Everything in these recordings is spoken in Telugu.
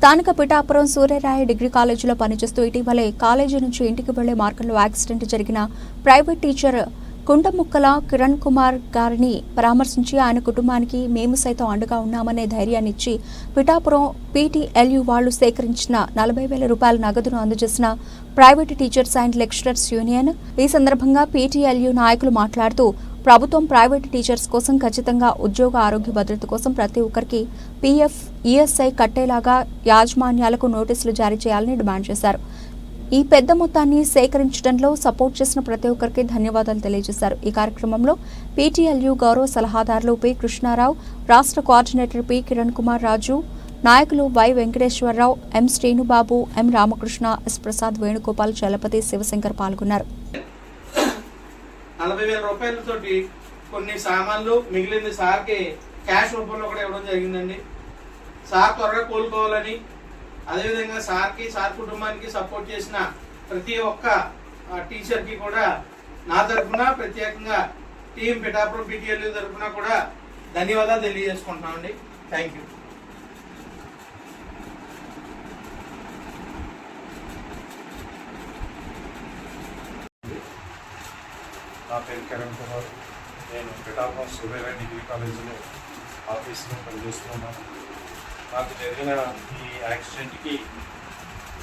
స్థానిక పిఠాపురం సూర్యరాయ డిగ్రీ కాలేజీలో పనిచేస్తూ ఇటీవలే కాలేజీ నుంచి ఇంటికి వెళ్ళే మార్గంలో యాక్సిడెంట్ జరిగిన ప్రైవేట్ టీచర్ కుండముక్కల కిరణ్ కుమార్ గారిని పరామర్శించి ఆయన కుటుంబానికి మేము సైతం అండగా ఉన్నామనే ధైర్యాన్ని ఇచ్చి పిఠాపురం పీటీఎల్యూ వాళ్ళు సేకరించిన నలభై వేల రూపాయల నగదును అందజేసిన private teachers and lecturers union ఈ సందర్భంగా పీటీఎల్యూ నాయకులు మాట్లాడుతూ ప్రభుత్వం ప్రైవేట్ టీచర్స్ కోసం ఖచ్చితంగా ఉద్యోగ ఆరోగ్య భద్రత కోసం ప్రతి ఒక్కరికి పీఎఫ్ ఈఎస్ఐ కట్టేలాగా యాజమాన్యాలకు నోటీసులు జారీ చేయాలని డిమాండ్ చేశారు. ఈ పెద్ద మొత్తాన్ని సేకరించడంలో సపోర్ట్ చేసిన ప్రతి ఒక్కరికి ధన్యవాదాలు తెలియజేశారు. ఈ కార్యక్రమంలో పీటీఎల్యూ గౌరవ సలహాదారులు పి. కృష్ణారావు రాష్ట్ర కోఆర్డినేటర్ పి. కిరణ్ కుమార్ రాజు నాయకులు Y Venkateswararao M. Srinubabu M. Ramakrishna S. Prasad Venugopal Chalapathi Sivasankar పాల్గొన్నారు. నలభై వేల రూపాయలతోటి కొన్ని సామాన్లు మిగిలింది సార్కి క్యాష్ రూపంలో కూడా ఇవ్వడం జరిగిందండి. సార్ త్వరగా కోలుకోవాలని అదేవిధంగా సార్కి సార్ కుటుంబానికి సపోర్ట్ చేసిన ప్రతి ఒక్క టీచర్కి కూడా నా తరఫున ప్రత్యేకంగా టీం పిఠాపురం పీటీఎల్ తరఫున కూడా ధన్యవాదాలు తెలియజేసుకుంటున్నామండి. Thank you. నా పేరు కిరణ్ కుమార్. నేను పిఠాపురం సూర్యరాయ్ డిగ్రీ కాలేజీలో ఆఫీస్లో పనిచేస్తున్నాను. నాకు జరిగిన ఈ యాక్సిడెంట్కి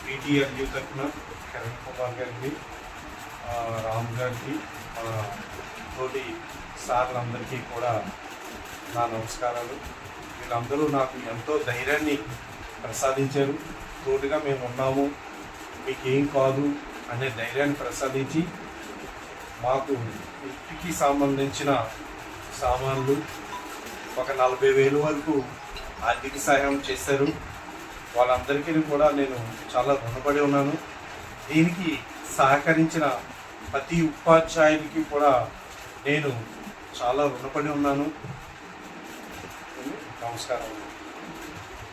పీటీఎల్యూ తరఫున కిరణ్ కుమార్ గారికి రామ్ గారికి మన తోటి సార్లందరికీ కూడా నా నమస్కారాలు. వీళ్ళందరూ నాకు ఎంతో ధైర్యాన్ని ప్రసాదించారు. తోటిగా మేము ఉన్నాము. మీకేం కాదు అనే ధైర్యాన్ని ప్రసాదించి మాకు ఇంటికి సంబంధించిన సామాన్లు ఒక నలభై వేలు వరకు ఆర్థిక సహాయం చేశారు. వాళ్ళందరికీ కూడా నేను చాలా రుణపడి ఉన్నాను. దీనికి సహకరించిన ప్రతి ఉపాధ్యాయునికి కూడా నేను చాలా రుణపడి ఉన్నాను. నమస్కారం.